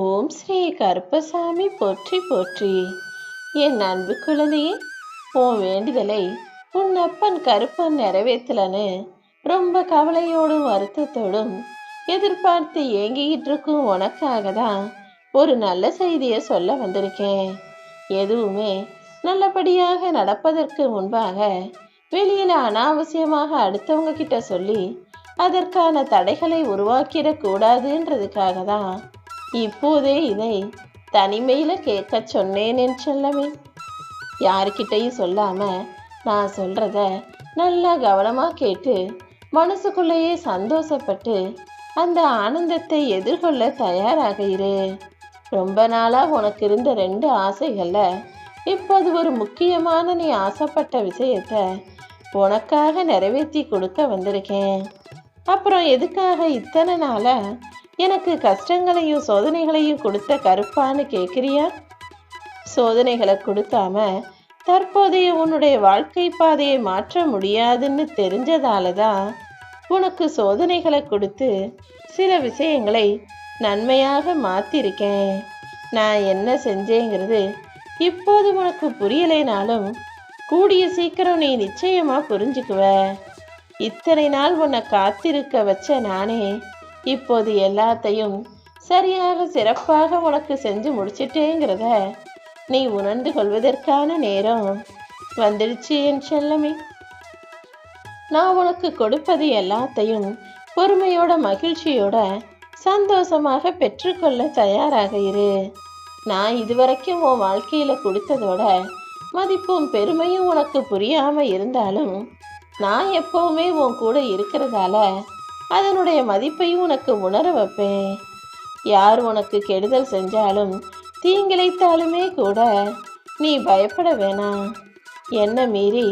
ஓம் ஸ்ரீ கருப்பசாமி போற்றி போற்றி. என் அன்பு குழந்தையே உன் வேண்டுதலை உன் அப்பன் கருப்பன் நிறைவேற்றலன்னு ரொம்ப கவலையோடும் வருத்தத்தோடும் எதிர்பார்த்து ஏங்கிக்கிட்டு இருக்கும் உனக்காக தான் ஒரு நல்ல செய்தியை சொல்ல வந்திருக்கேன். எதுவுமே நல்லபடியாக நடப்பதற்கு முன்பாக வெளியில அனாவசியமாக அடுத்தவங்க கிட்ட சொல்லி அதற்கான தடைகளை உருவாக்கிடக்கூடாதுன்றதுக்காக தான் இப்போதே இதை தனிமையில் கேட்க சொன்னேன் என் செல்லமே. யாருக்கிட்டையும் சொல்லாமல் நான் சொல்கிறத நல்லா கவனமாக கேட்டு மனசுக்குள்ளேயே சந்தோஷப்பட்டு அந்த ஆனந்தத்தை எதிர்கொள்ள தயாராக இரு ரொம்ப நாளாக உனக்கு இருந்த ரெண்டு ஆசைகள்ல இப்போது ஒரு முக்கியமான நீ ஆசைப்பட்ட விஷயத்த உனக்காக நிறைவேற்றி கொடுக்க வந்திருக்கேன். அப்புறம் எதுக்காக இத்தனை நாளாக எனக்கு கஷ்டங்களையும் சோதனைகளையும் கொடுத்த கருப்பான்னு கேட்குறியா சோதனைகளை கொடுக்காம தற்போதைய உன்னுடைய வாழ்க்கை பாதையை மாற்ற முடியாதுன்னு தெரிஞ்சதால தான் உனக்கு சோதனைகளை கொடுத்து சில விஷயங்களை நன்மையாக மாத்திருக்கேன். நான் என்ன செஞ்சேங்கிறது இப்போது உனக்கு புரியலைனாலும் கூடிய சீக்கிரம் நீ நிச்சயமாக புரிஞ்சுக்குவ. இத்தனை நாள் உன்னை காத்திருக்க வச்ச நானே இப்போது எல்லாத்தையும் சரியாக சிறப்பாக உனக்கு செஞ்சு முடிச்சிட்டேங்கிறத நீ உணர்ந்து கொள்வதற்கான நேரம் வந்துடுச்சு என் செல்லமே. நான் உனக்கு கொடுப்பது எல்லாத்தையும் பொறுமையோட மகிழ்ச்சியோட சந்தோஷமாக பெற்றுக்கொள்ள தயாராக இரு. நான் இதுவரைக்கும் உன் வாழ்க்கையில கொடுத்ததோட மதிப்பும் பெருமையும் உனக்கு புரியாம இருந்தாலும் நான் எப்பவுமே உன் கூட இருக்கிறதால அதனுடைய மதிப்பையும் உனக்கு உணர வைப்பேன். யார் உனக்கு கெடுதல் செஞ்சாலும் தீங்கிழைத்தாலுமே கூட நீ பயப்பட வேணாம். என்ன மீறி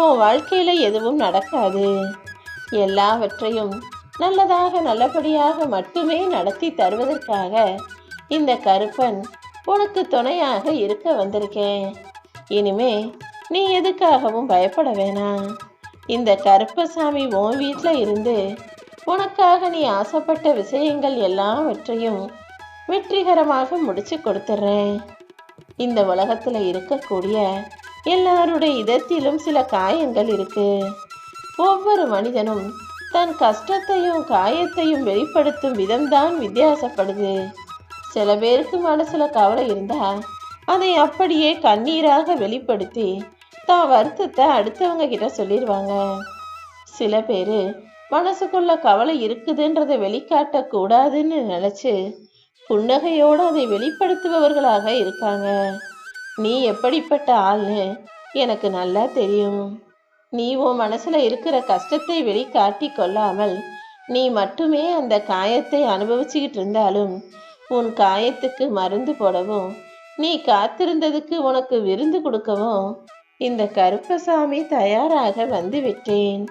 உன் வாழ்க்கையில் எதுவும் நடக்காது. எல்லாவற்றையும் நல்லதாக நல்லபடியாக மட்டுமே நடத்தி தருவதற்காக இந்த கருப்பன் உனக்கு துணையாக இருக்க வந்திருக்கேன். இனிமே நீ எதுக்காகவும் பயப்பட வேணாம். இந்த கருப்பசாமி உன் வீட்டில் இருந்து உனக்காக நீ ஆசைப்பட்ட விஷயங்கள் எல்லாவற்றையும் வெற்றிகரமாக முடிச்சு கொடுத்துட்றேன் இந்த உலகத்தில் இருக்கக்கூடிய எல்லாருடைய இதத்திலும் சில காயங்கள் இருக்கு. ஒவ்வொரு மனிதனும் தன் கஷ்டத்தையும் காயத்தையும் வெளிப்படுத்தும் விதம்தான் வித்தியாசப்படுது. சில பேருக்கு மனசுல கவலை இருந்தா அதை அப்படியே கண்ணீராக வெளிப்படுத்தி தான் வருத்தத்தை அடுத்தவங்க கிட்ட சொல்லிடுவாங்க. சில பேர் மனசுக்குள்ள கவலை இருக்குதுன்றதை வெளிக்காட்ட கூடாதுன்னு நினைச்சு புன்னகையோடு அதை வெளிப்படுத்துபவர்களாக இருக்காங்க. நீ எப்படிப்பட்ட ஆள்னு எனக்கு நல்லா தெரியும். நீ உன் மனசுல இருக்கிற கஷ்டத்தை வெளிக்காட்டி கொள்ளாமல் நீ மட்டுமே அந்த காயத்தை அனுபவிச்சுக்கிட்டு இருந்தாலும் உன் காயத்துக்கு மருந்து போடவும் நீ காத்திருந்ததுக்கு உனக்கு விருந்து கொடுக்கவும் இந்த கருப்பசாமி தயாராக வந்து விட்டேன்.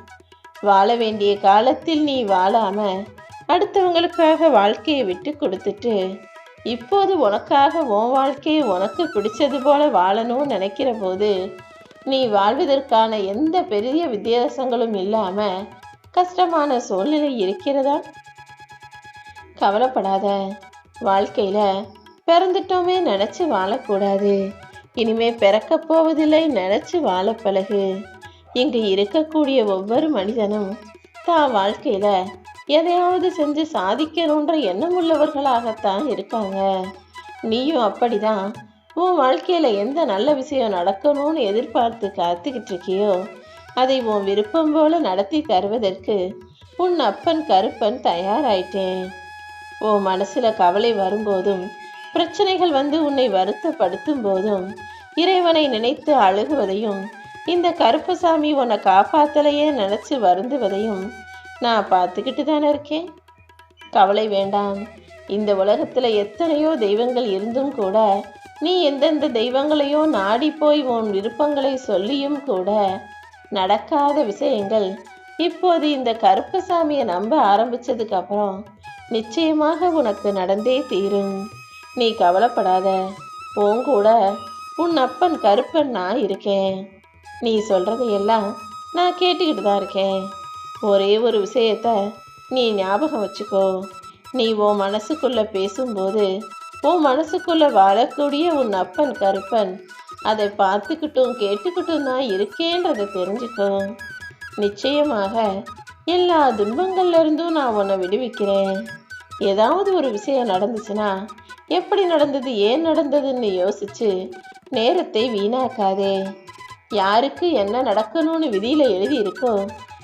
வாழ வேண்டிய காலத்தில் நீ வாழாம அடுத்தவங்களுக்காக வாழ்க்கையை விட்டு கொடுத்துட்டு இப்போது உனக்காக உன் வாழ்க்கையை உனக்கு பிடிச்சது போல வாழணும்னு நினைக்கிற போது நீ வாழ்வதற்கான எந்த பெரிய வித்தியாசங்களும் இல்லாம கஷ்டமான சூழ்நிலை இருக்கிறதா? கவலைப்படாத. வாழ்க்கையில பிறந்துட்டோமே நினைச்சு வாழக்கூடாது. இனிமே பிறக்க போவதில்லை நினைச்சு வாழ பழகு. இங்கு இருக்கக்கூடிய ஒவ்வொரு மனிதனும் தான் வாழ்க்கையில் எதையாவது செஞ்சு சாதிக்கணுன்ற எண்ணம் உள்ளவர்களாகத்தான் இருக்காங்க. நீயும் அப்படிதான். உன் வாழ்க்கையில் எந்த நல்ல விஷயம் நடக்கணும்னு எதிர்பார்த்து காத்துக்கிட்டு இருக்கியோ அதை உன் விருப்பம் போல நடத்தி தருவதற்கு உன் அப்பன் கருப்பன் தயாராயிட்டேன். உன் மனசில் கவலை வரும்போதும் பிரச்சனைகள் வந்து உன்னை வருத்தப்படுத்தும் போதும் இறைவனை நினைத்து அழுகுவதையும் இந்த கருப்பசாமி உன்னை காப்பாத்தலையே நினச்சி வருந்துவதையும் நான் பார்த்துக்கிட்டு தானே இருக்கேன். கவலை வேண்டாம். இந்த உலகத்தில் எத்தனையோ தெய்வங்கள் இருந்தும் கூட நீ எந்தெந்த தெய்வங்களையோ நாடி போய் உன் விருப்பங்களை சொல்லியும் கூட நடக்காத விஷயங்கள் இப்போது இந்த கருப்பசாமியை நம்ப ஆரம்பித்ததுக்கு அப்புறம் நிச்சயமாக உனக்கு நடந்தே தீரும். நீ கவலைப்படாத. உன் கூட உன் அப்பன் கருப்பன் நான் இருக்கேன். நீ சொல்கிறதையெல்லாம் நான் கேட்டுக்கிட்டு தான் இருக்கேன். ஒரே ஒரு விஷயத்த நீ ஞாபகம் வச்சுக்கோ. நீ உன் மனசுக்குள்ளே பேசும்போது உன் மனசுக்குள்ளே வாழக்கூடிய உன் அப்பன் கருப்பன் அதை பார்த்துக்கிட்டும் கேட்டுக்கிட்டும் தான் இருக்கேன்றதை தெரிஞ்சுக்கோ. நிச்சயமாக எல்லா துன்பங்கள்லேருந்தும் நான் உன்னை விடுவிக்கிறேன். ஏதாவது ஒரு விஷயம் நடந்துச்சுன்னா எப்படி நடந்தது ஏன் நடந்ததுன்னு யோசிச்சு நேரத்தை வீணாக்காதே. யாருக்கு என்ன நடக்கணும்னு விதியில் எழுதி இருக்கோ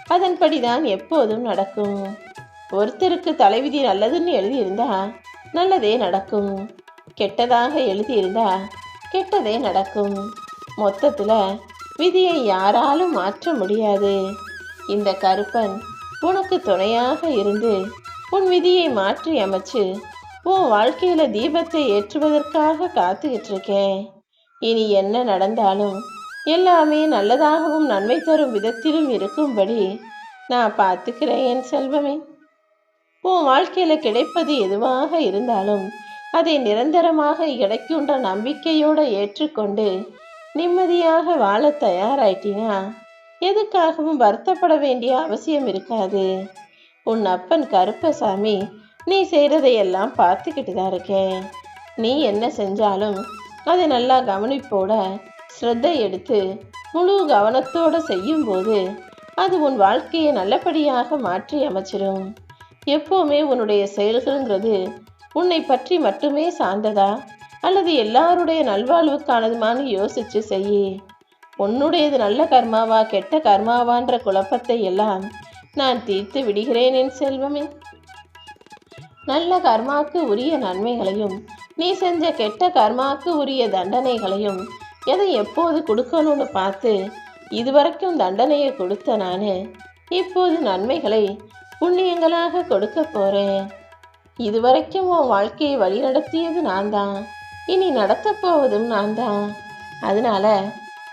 அதன்படி தான் எப்போதும் நடக்கும். ஒருத்தருக்கு தலைவிதி நல்லதுன்னு எழுதியிருந்தா நல்லதே நடக்கும். கெட்டதாக எழுதியிருந்தா கெட்டதே நடக்கும். மொத்தத்தில் விதியை யாராலும் மாற்ற முடியாது. இந்த கருப்பன் உனக்கு துணையாக இருந்து உன் விதியை மாற்றி அமைச்சு உன் வாழ்க்கையில் தீபத்தை ஏற்றுவதற்காக காத்துக்கிட்டு இருக்கேன் இனி என்ன நடந்தாலும் எல்லாமே நல்லதாகவும் நன்மை தரும் விதத்திலும் இருக்கும்படி நான் பார்த்துக்கிறேன் என் செல்வமே. உன் வாழ்க்கையில் கிடைப்பது எதுவாக இருந்தாலும் அதை நிரந்தரமாக கிடைக்குன்ற நம்பிக்கையோடு ஏற்றுக்கொண்டு நிம்மதியாக வாழ தயாராயிட்டினா எதுக்காகவும் வருத்தப்பட வேண்டிய அவசியம் இருக்காது. உன் அப்பன் கருப்பசாமி நீ செய்கிறதையெல்லாம் பார்த்துக்கிட்டு தான் இருக்கேன். நீ என்ன செஞ்சாலும் அதை நல்லா கவனிப்போட ஸ்ரத்தை எடுத்து முழு கவனத்தோட செய்யும்போது அது உன் வாழ்க்கையை நல்லபடியாக மாற்றி அமைச்சிடும் எப்போவுமே உன்னுடைய செயல்கள்ங்கிறது உன்னை பற்றி மட்டுமே சார்ந்ததா? அல்லது எல்லாருடைய நல்வாழ்வுக்கானதுமான்னு யோசிச்சு செய்ய. உன்னுடையது நல்ல கர்மாவா கெட்ட கர்மாவான்ற குழப்பத்தை எல்லாம் நான் தீர்த்து விடுகிறேன் என் செல்வமே. நல்ல கர்மாக்கு உரிய நன்மைகளையும் நீ செஞ்ச கெட்ட கர்மாக்கு உரிய தண்டனைகளையும் எதை எப்போது கொடுக்கணும்னு பார்த்து இதுவரைக்கும் தண்டனையை கொடுத்த நான் இப்போது நன்மைகளை புண்ணியங்களாக கொடுக்க போறேன். இதுவரைக்கும் உன் வாழ்க்கையை வழிநடத்தியது நான் தான் இனி நடத்தப் போவதும் நான் தான் அதனால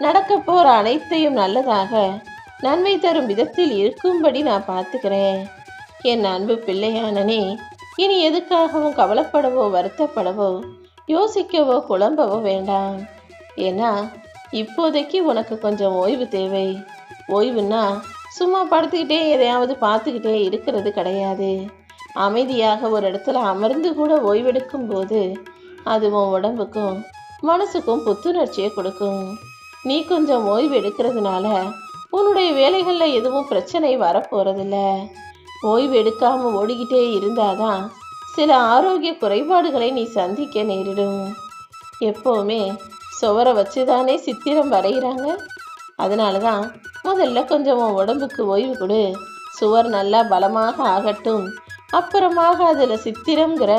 நடக்க போற அனைத்தையும் நல்லதாக நன்மை தரும் விதத்தில் இருக்கும்படி நான் பார்த்துக்கிறேன். என் அன்பு பிள்ளையானனே இனி எதுக்காகவும் கவலைப்படவோ வருத்தப்படவோ யோசிக்கவோ குழம்பவோ வேண்டாம். ஏன்னா இப்போதைக்கு உனக்கு கொஞ்சம் ஓய்வு தேவை. ஓய்வுன்னா சும்மா படுத்துக்கிட்டே எதையாவது பார்த்துக்கிட்டே இருக்கிறது கிடையாது. அமைதியாக ஒரு இடத்துல அமர்ந்து கூட ஓய்வெடுக்கும் போது அது உன் உடம்புக்கும் மனசுக்கும் புத்துணர்ச்சியை கொடுக்கும். நீ கொஞ்சம் ஓய்வு எடுக்கிறதுனால உன்னுடைய வேலைகளில் எதுவும் பிரச்சனை வரப்போகிறதில்ல ஓய்வு எடுக்காமல் ஓடிக்கிட்டே இருந்தாதான் சில ஆரோக்கிய குறைபாடுகளை நீ சந்திக்க நேரிடும். எப்போவுமே சுவரை வச்சு தானே சித்திரம் வரைகிறாங்க? அதனால தான் முதல்ல கொஞ்சம் உடம்புக்கு ஓய்வு கொடு. சுவர் நல்லா பலமாக ஆகட்டும். அப்புறமாக அதில் சித்திரங்கிற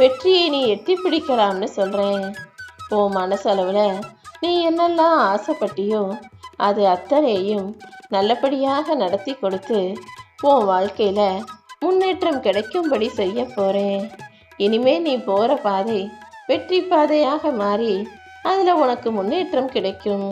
வெற்றியை நீ எட்டி பிடிக்கலாம்னு சொல்கிறேன் உன் மனசளவில் நீ என்னெல்லாம் ஆசைப்பட்டியோ அது அத்தனையும் நல்லபடியாக நடத்தி கொடுத்து உன் வாழ்க்கையில் முன்னேற்றம் கிடைக்கும்படி செய்ய போகிறேன் இனிமே நீ போகிற பாதை வெற்றி பாதையாக மாறி அதில் உனக்கு முன்னேற்றம் கிடைக்கும்.